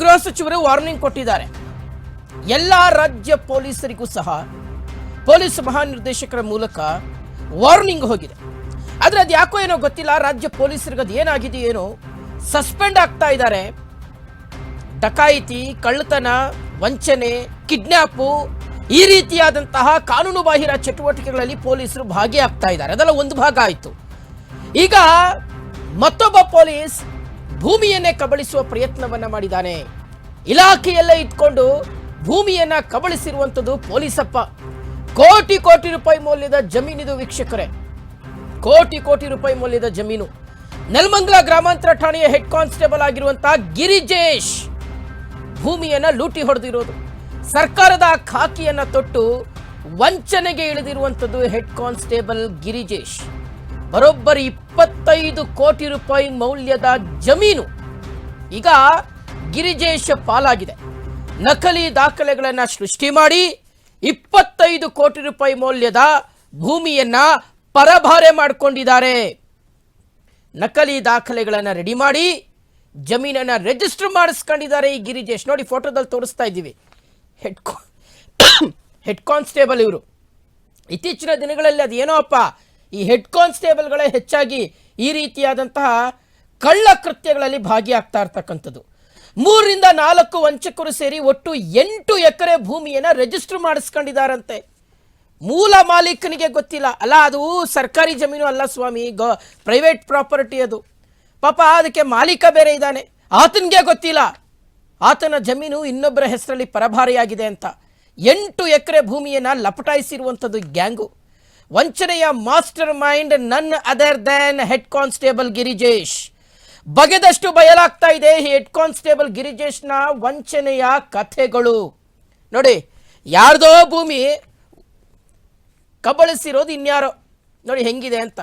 ಗೃಹ ಸಚಿವರು ವಾರ್ನಿಂಗ್ ಕೊಟ್ಟಿದ್ದಾರೆ. ಎಲ್ಲ ರಾಜ್ಯ ಪೊಲೀಸರಿಗೂ ಸಹ ಪೊಲೀಸ್ ಮಹಾನಿರ್ದೇಶಕರ ಮೂಲಕ ವಾರ್ನಿಂಗ್ ಹೋಗಿದೆ. ಆದರೆ ಅದು ಯಾಕೋ ಏನೋ ಗೊತ್ತಿಲ್ಲ, ರಾಜ್ಯ ಪೊಲೀಸರಿಗೆ ಅದು ಏನಾಗಿದೆ ಏನೋ ಸಸ್ಪೆಂಡ್ ಆಗ್ತಾ ಇದ್ದಾರೆ. ಡಕಾಯಿತಿ, ಕಳ್ಳತನ, ವಂಚನೆ ಕಿಡ್ನ್ಯಾಪು ಈ ರೀತಿಯಾದಂತಹ ಕಾನೂನು ಬಾಹಿರ ಚಟುವಟಿಕೆಗಳಲ್ಲಿ ಪೊಲೀಸರು ಭಾಗಿಯಾಗ್ತಾ ಇದ್ದಾರೆ. ಅದೆಲ್ಲ ಒಂದು ಭಾಗ ಆಯಿತು. ಈಗ ಮತ್ತೊಬ್ಬ ಪೊಲೀಸ್ ಭೂಮಿಯನ್ನೇ ಕಬಳಿಸುವ ಪ್ರಯತ್ನವನ್ನ ಮಾಡಿದ್ದಾನೆ. ಇಲಾಖೆಯಲ್ಲೇ ಇಟ್ಕೊಂಡು ಭೂಮಿಯನ್ನ ಕಬಳಿಸಿರುವಂಥದ್ದು ಪೊಲೀಸಪ್ಪ. ಕೋಟಿ ಕೋಟಿ ರೂಪಾಯಿ ಮೌಲ್ಯದ ಜಮೀನಿದು ವೀಕ್ಷಕರೇ. ಕೋಟಿ ಕೋಟಿ ರೂಪಾಯಿ ಮೌಲ್ಯದ ಜಮೀನು. ನೆಲಮಂಗಲ ಗ್ರಾಮಾಂತರ ಠಾಣೆಯ ಹೆಡ್ ಕಾನ್ಸ್ಟೇಬಲ್ ಆಗಿರುವಂತಹ ಗಿರಿಜೇಶ್ ಭೂಮಿಯನ್ನ ಲೂಟಿ ಹೊಡೆದಿರೋದು. ಸರ್ಕಾರದ ಖಾಕಿಯನ್ನ ತೊಟ್ಟು ವಂಚನೆಗೆ ಇಳಿದಿರುವಂಥದ್ದು ಹೆಡ್ ಕಾನ್ಸ್ಟೇಬಲ್ ಗಿರಿಜೇಶ್. ಬರೋಬ್ಬರಿ ಇಪ್ಪತ್ತೈದು ಕೋಟಿ ರೂಪಾಯಿ ಮೌಲ್ಯದ ಜಮೀನು. ಈಗ ಗಿರಿಜೇಶ ಪಾಲಾಗಿದೆ. ನಕಲಿ ದಾಖಲೆಗಳನ್ನು ಸೃಷ್ಟಿ ಮಾಡಿ ಇಪ್ಪತ್ತೈದು ಕೋಟಿ ರೂಪಾಯಿ ಮೌಲ್ಯದ ಭೂಮಿಯನ್ನ ಪರಭಾರೆ ಮಾಡಿಕೊಂಡಿದ್ದಾರೆ. ನಕಲಿ ದಾಖಲೆಗಳನ್ನು ರೆಡಿ ಮಾಡಿ ಜಮೀನನ್ನು ರಿಜಿಸ್ಟರ್ ಮಾಡಿಸ್ಕೊಂಡಿದ್ದಾರೆ ಈ ಗಿರಿಜೇಶ್. ನೋಡಿ, ಫೋಟೋದಲ್ಲಿ ತೋರಿಸ್ತಾ ಇದ್ದೀವಿ. ಹೆಡ್ ಹೆಡ್ ಕಾನ್ಸ್ಟೇಬಲ್ ಇವರು. ಇತ್ತೀಚಿನ ದಿನಗಳಲ್ಲಿ ಅದೇನೋ ಅಪ್ಪ ಈ ಹೆಡ್ ಕಾನ್ಸ್ಟೇಬಲ್ಗಳೇ ಹೆಚ್ಚಾಗಿ ಈ ರೀತಿಯಾದಂತಹ ಕಳ್ಳ ಕೃತ್ಯಗಳಲ್ಲಿ ಭಾಗಿಯಾಗ್ತಾ ಇರ್ತಕ್ಕಂಥದ್ದು. ಮೂರರಿಂದ ನಾಲ್ಕು ವಂಚಕರು ಸೇರಿ ಒಟ್ಟು ಎಂಟು ಎಕರೆ ಭೂಮಿಯನ್ನು ರಿಜಿಸ್ಟರ್ ಮಾಡಿಸ್ಕೊಂಡಿದ್ದಾರಂತೆ. ಮೂಲ ಮಾಲೀಕನಿಗೆ ಗೊತ್ತಿಲ್ಲ. ಅಲ್ಲ, ಅದು ಸರ್ಕಾರಿ ಜಮೀನು ಅಲ್ಲ ಸ್ವಾಮಿ, ಗೋ ಪ್ರೈವೇಟ್ ಪ್ರಾಪರ್ಟಿ ಅದು. ಪಾಪ ಅದಕ್ಕೆ ಮಾಲೀಕ ಬೇರೆ ಇದ್ದಾನೆ. ಆತನಿಗೆ ಗೊತ್ತಿಲ್ಲ. ಆತನ ಜಮೀನು ಇನ್ನೊಬ್ಬರ ಹೆಸರಲ್ಲಿ ಪರಭಾರಿಯಾಗಿದೆ ಅಂತ. ಎಂಟು ಎಕರೆ ಭೂಮಿಯನ್ನು ಲಪಟಾಯಿಸಿರುವಂಥದ್ದು ಗ್ಯಾಂಗು. ವಂಚನೆಯ master mind none other than head constable Girijesh. ಬಗೆದಷ್ಟು ಬಯಲಾಗ್ತಾ ಇದೆ ಈ ಹೆಡ್ ಕಾನ್ಸ್ಟೇಬಲ್ ಗಿರಿಜೇಶ್ನ ವಂಚನೆಯ ಕಥೆಗಳು. ನೋಡಿ, ಯಾರ್ದೋ ಭೂಮಿ ಕಬಳಿಸಿರೋದು ಇನ್ಯಾರೋ, ನೋಡಿ ಹೆಂಗಿದೆ ಅಂತ.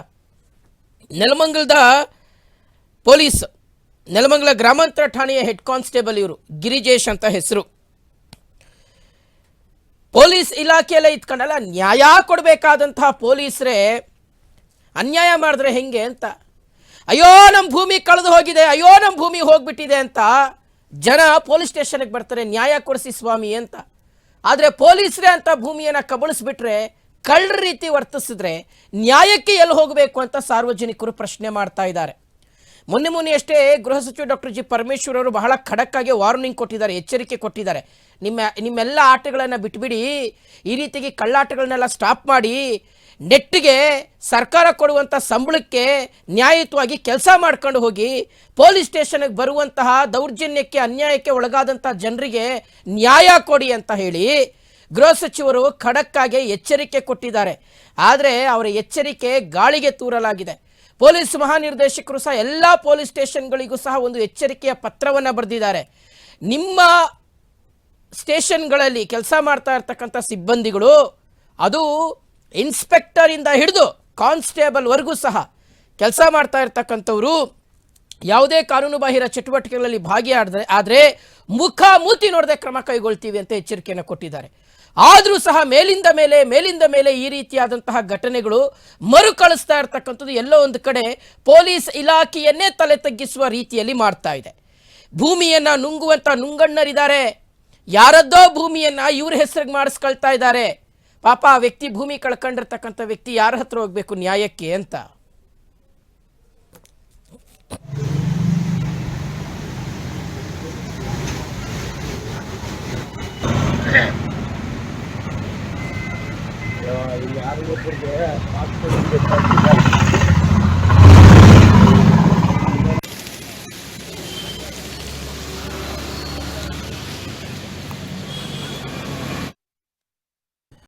ನೆಲಮಂಗಲದ ಪೊಲೀಸ್, ನೆಲಮಂಗಲ ಗ್ರಾಮಾಂತರ ಠಾಣೆಯ ಹೆಡ್ ಕಾನ್ಸ್ಟೇಬಲ್ ಇವರು, ಗಿರಿಜೇಶ್ ಅಂತ ಹೆಸರು. ಪೊಲೀಸ್ ಇಲಾಖೆಯಲ್ಲೇ ಇತ್ಕೊಂಡಲ್ಲ ನ್ಯಾಯ ಕೊಡಬೇಕಾದಂತಹ ಪೊಲೀಸರೇ ಅನ್ಯಾಯ ಮಾಡಿದ್ರೆ ಹೆಂಗೆ ಅಂತ. ಅಯ್ಯೋ ನಮ್ಮ ಭೂಮಿ ಕಳೆದು ಹೋಗಿದೆ, ಅಯ್ಯೋ ನಮ್ಮ ಭೂಮಿ ಹೋಗ್ಬಿಟ್ಟಿದೆ ಅಂತ ಜನ ಪೊಲೀಸ್ ಸ್ಟೇಷನ್ಗೆ ಬರ್ತಾರೆ, ನ್ಯಾಯ ಕೊಡಿಸಿ ಸ್ವಾಮಿ ಅಂತ. ಆದರೆ ಪೊಲೀಸರೇ ಅಂತ ಭೂಮಿಯನ್ನು ಕಬಳಿಸ್ಬಿಟ್ರೆ ಕಳ್ಳ ರೀತಿ ವರ್ತಿಸಿದ್ರೆ ನ್ಯಾಯಕ್ಕೆ ಎಲ್ಲಿ ಹೋಗಬೇಕು ಅಂತ ಸಾರ್ವಜನಿಕರು ಪ್ರಶ್ನೆ ಮಾಡ್ತಾ ಇದ್ದಾರೆ. ಮೊನ್ನೆ ಮೊನ್ನೆ ಅಷ್ಟೇ ಗೃಹ ಸಚಿವ ಡಾಕ್ಟರ್ ಜಿ ಪರಮೇಶ್ವರ್ ಅವರು ಬಹಳ ಖಡಕ್ಕಾಗಿ ವಾರ್ನಿಂಗ್ ಕೊಟ್ಟಿದ್ದಾರೆ, ಎಚ್ಚರಿಕೆ ಕೊಟ್ಟಿದ್ದಾರೆ. ನಿಮ್ಮ, ನಿಮ್ಮೆಲ್ಲ ಆಟಗಳನ್ನು ಬಿಟ್ಬಿಡಿ, ಈ ರೀತಿಗೆ ಕಳ್ಳಾಟಗಳನ್ನೆಲ್ಲ ಸ್ಟಾಪ್ ಮಾಡಿ, ನೆಟ್ಟಿಗೆ ಸರ್ಕಾರ ಕೊಡುವಂಥ ಸಂಬಳಕ್ಕೆ ನ್ಯಾಯಯುತವಾಗಿ ಕೆಲಸ ಮಾಡ್ಕೊಂಡು ಹೋಗಿ, ಪೊಲೀಸ್ ಸ್ಟೇಷನ್ಗೆ ಬರುವಂತಹ ದೌರ್ಜನ್ಯಕ್ಕೆ, ಅನ್ಯಾಯಕ್ಕೆ ಒಳಗಾದಂಥ ಜನರಿಗೆ ನ್ಯಾಯ ಕೊಡಿ ಅಂತ ಹೇಳಿ ಗೃಹ ಸಚಿವರು ಖಡಕ್ಕಾಗಿ ಎಚ್ಚರಿಕೆ ಕೊಟ್ಟಿದ್ದಾರೆ. ಆದರೆ ಅವರ ಎಚ್ಚರಿಕೆ ಗಾಳಿಗೆ ತೂರಲಾಗಿದೆ. ಪೊಲೀಸ್ ಮಹಾನಿರ್ದೇಶಕರು ಸಹ ಎಲ್ಲ ಪೊಲೀಸ್ ಸ್ಟೇಷನ್ಗಳಿಗೂ ಸಹ ಒಂದು ಎಚ್ಚರಿಕೆಯ ಪತ್ರವನ್ನು ಬರೆದಿದ್ದಾರೆ. ನಿಮ್ಮ ಸ್ಟೇಷನ್ಗಳಲ್ಲಿ ಕೆಲಸ ಮಾಡ್ತಾ ಇರ್ತಕ್ಕಂಥ ಸಿಬ್ಬಂದಿಗಳು, ಅದು ಇನ್ಸ್ಪೆಕ್ಟರಿಂದ ಹಿಡಿದು ಕಾನ್ಸ್ಟೇಬಲ್ವರೆಗೂ ಸಹ ಕೆಲಸ ಮಾಡ್ತಾ ಇರ್ತಕ್ಕಂಥವರು ಯಾವುದೇ ಕಾನೂನುಬಾಹಿರ ಚಟುವಟಿಕೆಗಳಲ್ಲಿ ಭಾಗಿಯಾಡಿದ್ರೆ ಆದರೆ ಮುಖ ಮೂತಿ ನೋಡದೆ ಕ್ರಮ ಕೈಗೊಳ್ತೀವಿ ಅಂತ ಎಚ್ಚರಿಕೆಯನ್ನು ಕೊಟ್ಟಿದ್ದಾರೆ. ಆದರೂ ಸಹ ಮೇಲಿಂದ ಮೇಲೆ ಮೇಲಿಂದ ಮೇಲೆ ಈ ರೀತಿಯಾದಂತಹ ಘಟನೆಗಳು ಮರುಕಳಿಸ್ತಾ ಇರ್ತಕ್ಕಂಥದ್ದು ಎಲ್ಲೋ ಒಂದು ಕಡೆ ಪೊಲೀಸ್ ಇಲಾಖೆಯನ್ನೇ ತಲೆ ತಗ್ಗಿಸುವ ರೀತಿಯಲ್ಲಿ ಮಾಡ್ತಾ ಇದೆ. ಭೂಮಿಯನ್ನು ನುಂಗುವಂಥ ನುಂಗಣ್ಣರಿದ್ದಾರೆ. ಯಾರದ್ದೋ ಭೂಮಿಯನ್ನು ಇವ್ರ ಹೆಸರಿಗೆ ಮಾಡಿಸ್ಕೊಳ್ತಾ ಇದ್ದಾರೆ. ಪಾಪ ಆ ವ್ಯಕ್ತಿ ಭೂಮಿ ಕಳ್ಕೊಂಡಿರ್ತಕ್ಕಂಥ ವ್ಯಕ್ತಿ ಯಾರ ಹತ್ರ ಹೋಗಬೇಕು ನ್ಯಾಯಕ್ಕೆ ಅಂತ. यार ये तो जो है